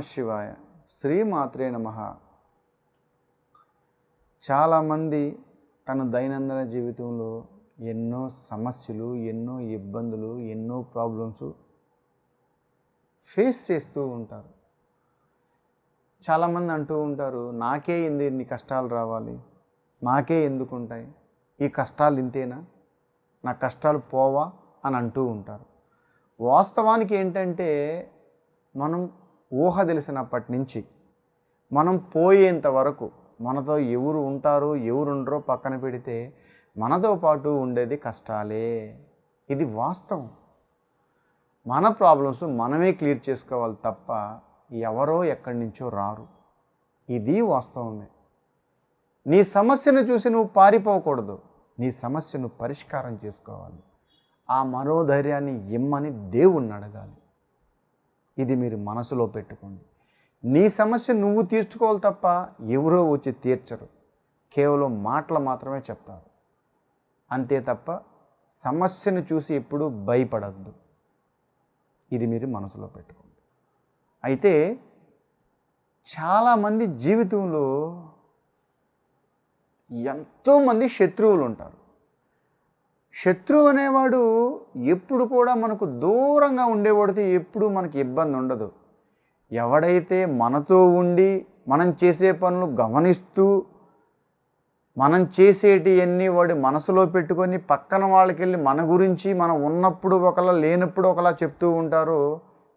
శివాయ శ్రీమాత్రే నమ. చాలామంది తన దైనందిన జీవితంలో ఎన్నో సమస్యలు ఎన్నో ఇబ్బందులు ఎన్నో ప్రాబ్లమ్స్ ఫేస్ చేస్తూ ఉంటారు. చాలామంది అంటూ ఉంటారు నాకే ఎందు ఇన్ని కష్టాలు రావాలి నాకే ఎందుకు ఉంటాయి? ఈ కష్టాలు ఇంతేనా? నా కష్టాలు పోవా? అని అంటూ ఉంటారు. వాస్తవానికి ఏంటంటే మనం ఊహ తెలిసినప్పటి నుంచి మనం పోయేంత వరకు మనతో ఎవరు ఉంటారు ఎవరు ఉండరో పక్కన పెడితే మనతో పాటు ఉండేది కష్టాలే. ఇది వాస్తవం. మన ప్రాబ్లమ్స్ మనమే క్లియర్ చేసుకోవాలి తప్ప ఎవరో ఎక్కడి నుంచో రారు. ఇది వాస్తవమే. నీ సమస్యను చూసి నువ్వు పారిపోకూడదు. నీ సమస్యను పరిష్కారం చేసుకోవాలి. ఆ మనోధైర్యాన్ని ఇమ్మని దేవుణ్ణి అడగాలి. ఇది మీరు మనసులో పెట్టుకోండి. నీ సమస్య నువ్వు తీర్చుకోవాలి తప్ప ఎవరో వచ్చి తీర్చరు. కేవలం మాటలు మాత్రమే చెప్తారు. అంతే తప్ప సమస్యను చూసి ఎప్పుడూ భయపడద్దు. ఇది మీరు మనసులో పెట్టుకోండి. అయితే చాలామంది జీవితంలో ఎంతోమంది శత్రువులు ఉంటారు. శత్రువు అనేవాడు ఎప్పుడు కూడా మనకు దూరంగా ఉండేవాడితే ఎప్పుడు మనకి ఇబ్బంది ఉండదు. ఎవడైతే మనతో ఉండి మనం చేసే పనులు గమనిస్తూ మనం చేసేటివన్నీ వాడి మనసులో పెట్టుకొని పక్కన వాళ్ళకి వెళ్ళి మన గురించి మనం ఉన్నప్పుడు ఒకలా లేనప్పుడు ఒకలా చెప్తూ ఉంటారు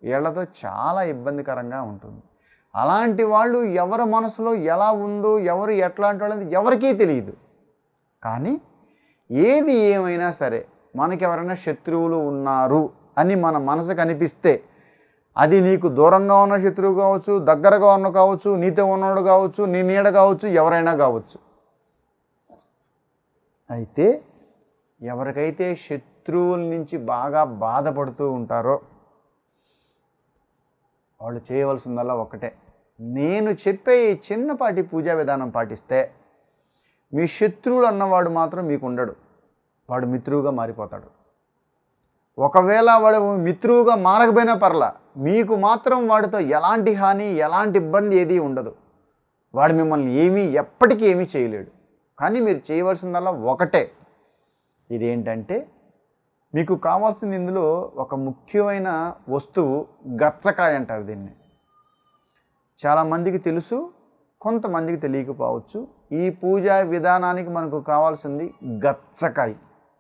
వీళ్ళతో చాలా ఇబ్బందికరంగా ఉంటుంది. అలాంటి వాళ్ళు ఎవరి మనసులో ఎలా ఉందో ఎవరు ఎట్లాంటి వాళ్ళది ఎవరికీ తెలియదు. కానీ ఏది ఏమైనా సరే మనకి ఎవరైనా శత్రువులు ఉన్నారు అని మన మనసు కనిపిస్తే అది నీకు దూరంగా ఉన్న శత్రువు కావచ్చు దగ్గరగా ఉన్న కావచ్చు నీతో ఉన్నవాడు కావచ్చు నీ నీడ కావచ్చు ఎవరైనా కావచ్చు. అయితే ఎవరికైతే శత్రువుల నుంచి బాగా బాధపడుతూ ఉంటారో వాళ్ళు చేయవలసిందల్లా ఒకటే నేను చెప్పే ఈ చిన్నపాటి పూజా విధానం పాటిస్తే మీ శత్రువులు అన్నవాడు మాత్రం మీకు ఉండడు వాడు మిత్రువుగా మారిపోతాడు. ఒకవేళ వాడు మిత్రువుగా మారకపోయినా పర్లా మీకు మాత్రం వాడితో ఎలాంటి హాని ఎలాంటి ఇబ్బంది ఏది ఉండదు. వాడు మిమ్మల్ని ఏమీ ఎప్పటికీ ఏమీ చేయలేడు. కానీ మీరు చేయవలసిందల్లా ఒకటే. ఇదేంటంటే మీకు కావాల్సింది ఇందులో ఒక ముఖ్యమైన వస్తువు గచ్చకాయ అంటారు దీన్ని. చాలామందికి తెలుసు కొంతమందికి తెలియకపోవచ్చు. ఈ పూజా విధానానికి మనకు కావాల్సింది గచ్చకాయ.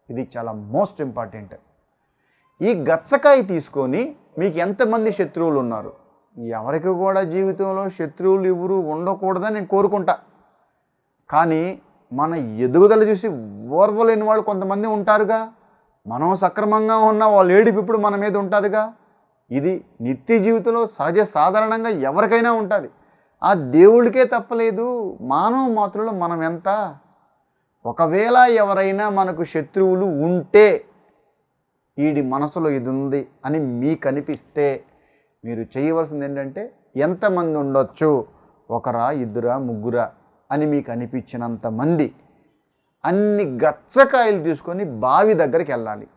ఇది చాలా మోస్ట్ ఇంపార్టెంట్. ఈ గచ్చకాయ తీసుకొని మీకు ఎంతమంది శత్రువులు ఉన్నారు? ఎవరికి కూడా జీవితంలో శత్రువులు ఎవరు ఉండకూడదని నేను కోరుకుంటా. కానీ మన ఎదుగుదల చూసి ఓర్వలేని వాళ్ళు కొంతమంది ఉంటారుగా. మనం సక్రమంగా ఉన్న వాళ్ళ ఏడుపు ఇప్పుడు మన మీద ఉంటుందిగా. ఇది నిత్య జీవితంలో సహజ సాధారణంగా ఎవరికైనా ఉంటుంది. ఆ దేవుడికే తప్పలేదు. మానవ మాత్రలో మనం ఎంత? ఒకవేళ ఎవరైనా మనకు శత్రువులు ఉంటే వీడి మనసులో ఇది ఉంది అని మీకు అనిపిస్తే మీరు చేయవలసింది ఏంటంటే ఎంతమంది ఉండొచ్చు? ఒకరా ఇద్దరా ముగ్గురా అని మీకు అనిపించినంత మంది అన్ని గచ్చకాయలు తీసుకొని బావి దగ్గరికి వెళ్ళాలి.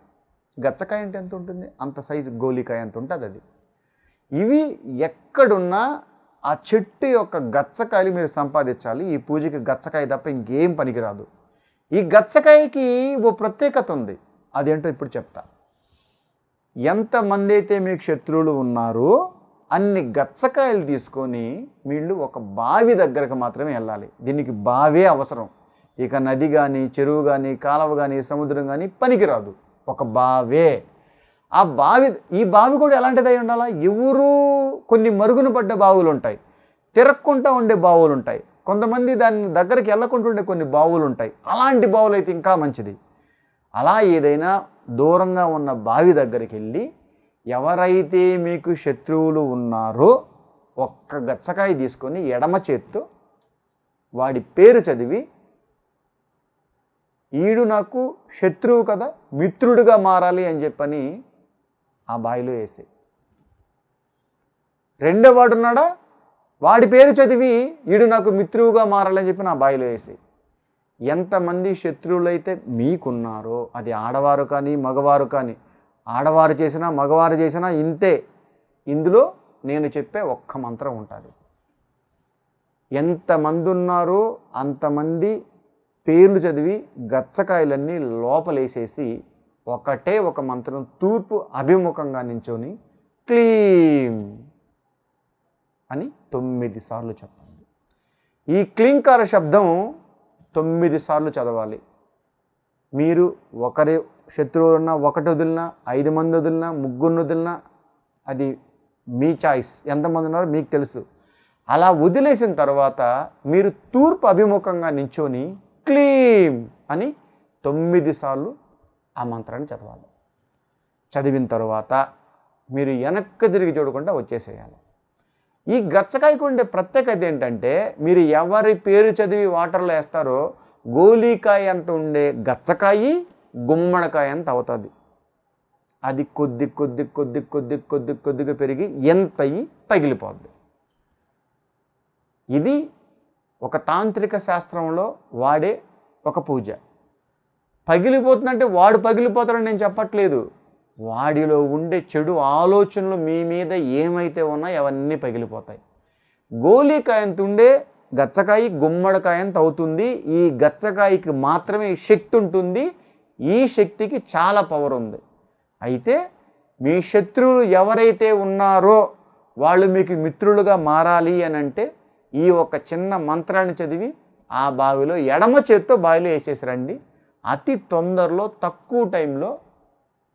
గచ్చకాయ అంటే ఎంత ఉంటుంది? అంత సైజు గోలికాయ ఎంత ఉంటుంది అది. ఇవి ఎక్కడున్నా ఆ చెట్టు యొక్క గచ్చకాయలు మీరు సంపాదించాలి. ఈ పూజకి గచ్చకాయ తప్ప ఇంకేం పనికిరాదు. ఈ గచ్చకాయకి ఓ ప్రత్యేకత ఉంది. అదేంటో ఇప్పుడు చెప్తా. ఎంతమంది అయితే మీకు శత్రువులు ఉన్నారో అన్ని గచ్చకాయలు తీసుకొని వీళ్ళు ఒక బావి దగ్గరకు మాత్రమే వెళ్ళాలి. దీనికి బావే అవసరం. ఇక నది కానీ చెరువు కానీ కాలువ కానీ సముద్రం కానీ పనికిరాదు. ఒక బావే. ఆ బావి ఈ బావి కూడా ఎలాంటిదై ఉండాలా? ఎవరు కొన్ని మరుగున పడ్డ బావులు ఉంటాయి తిరక్కుంటా ఉండే బావులు ఉంటాయి కొంతమంది దాని దగ్గరికి వెళ్ళకుండా ఉండే కొన్ని బావులు ఉంటాయి అలాంటి బావులు అయితే ఇంకా మంచిది. అలా ఏదైనా దూరంగా ఉన్న బావి దగ్గరికి వెళ్ళి ఎవరైతే మీకు శత్రువులు ఉన్నారో ఒక్క గచ్చకాయ తీసుకొని ఎడమ చేత్తో వాడి పేరు చదివి ఈడు నాకు శత్రువు కదా మిత్రుడిగా మారాలి అని చెప్పని ఆ బావిలో వేసి. రెండో వాడు ఉన్నాడా వాడి పేరు చదివి ఈడు నాకు మిత్రువుగా మారాలని చెప్పి నా బావిలో వేసి. ఎంతమంది శత్రువులైతే మీకున్నారో అది ఆడవారు కానీ మగవారు కానీ ఆడవారు చేసినా మగవారు చేసినా ఇంతే. ఇందులో నేను చెప్పే ఒక్క మంత్రం ఉంటుంది. ఎంతమంది ఉన్నారో అంతమంది పేర్లు చదివి గచ్చకాయలన్నీ లోపలేసేసి ఒకటే ఒక మంత్రం తూర్పు అభిముఖంగా నించొని క్లీం అని తొమ్మిది సార్లు చెప్పండి ఈ క్లింకార శబ్దం తొమ్మిది సార్లు చదవాలి. మీరు ఒకరి శత్రువులున్నా ఒకటి వదిలినా ఐదు మంది వదిలినా ముగ్గురిని వదిలినా అది మీ చాయిస్ ఎంతమంది ఉన్నారో మీకు తెలుసు. అలా వదిలేసిన తర్వాత మీరు తూర్పు అభిముఖంగా నించొని క్లీం అని తొమ్మిది సార్లు ఆ మంత్రాన్ని చదవాలి. చదివిన తర్వాత మీరు వెనక్కి తిరిగి చూడకుండా వచ్చేసేయాలి. ఈ గచ్చకాయకు ఉండే ప్రత్యేకత ఏంటంటే మీరు ఎవరి పేరు చదివి వాటర్లో వేస్తారో గోలీకాయ అంత ఉండే గచ్చకాయి గుమ్మడికాయ అంత అవుతుంది. అది కొద్ది కొద్ది కొద్ది కొద్ది కొద్ది కొద్దిగా పెరిగి ఎంత తగిలిపోద్ది పగిలిపోద్ది. ఇది ఒక తాంత్రిక శాస్త్రంలో వాడే ఒక పూజ. పగిలిపోతుందంటే వాడు పగిలిపోతాడని నేను చెప్పట్లేదు. వాడిలో ఉండే చెడు ఆలోచనలు మీ మీద ఏమైతే ఉన్నాయో అవన్నీ పగిలిపోతాయి. గోలీకాయంత ఉండే గచ్చకాయ గుమ్మడికాయంత అవుతుంది ఈ గచ్చకాయకి మాత్రమే శక్తి ఉంటుంది. ఈ శక్తికి చాలా పవర్ ఉంది. అయితే మీ శత్రువులు ఎవరైతే ఉన్నారో వాళ్ళు మీకు మిత్రులుగా మారాలి అని అంటే ఈ ఒక చిన్న మంత్రాన్ని చదివి ఆ బావిలో ఎడమ చేత్తో బావిలో వేసేసి రండి. అతి తొందరలో తక్కువ టైంలో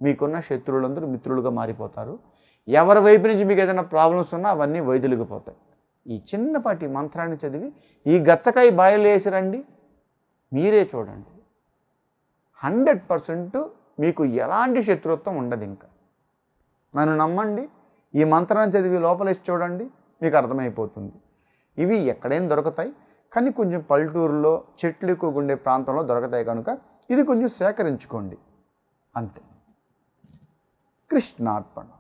మీకున్న శత్రువులందరూ మిత్రులుగా మారిపోతారు. ఎవరి వైపు నుంచి మీకు ఏదైనా ప్రాబ్లమ్స్ ఉన్నా అవన్నీ వైదొలిగిపోతాయి ఈ చిన్నపాటి మంత్రాన్ని చదివి ఈ గచ్చకాయ బాయిలో వేసి రండి. మీరే చూడండి. హండ్రెడ్ పర్సెంట్ మీకు ఎలాంటి శత్రుత్వం ఉండదు ఇంకా. నన్ను నమ్మండి. ఈ మంత్రాన్ని చదివి లోపలేసి చూడండి. మీకు అర్థమైపోతుంది. ఇవి ఎక్కడైనా దొరుకుతాయి. కానీ కొంచెం పల్లెటూరులో చెట్లు ఎక్కువగా ఉండే ప్రాంతంలో దొరుకుతాయి కనుక ఇది కొంచెం సేకరించుకోండి. అంతే. కృష్ణార్పణ.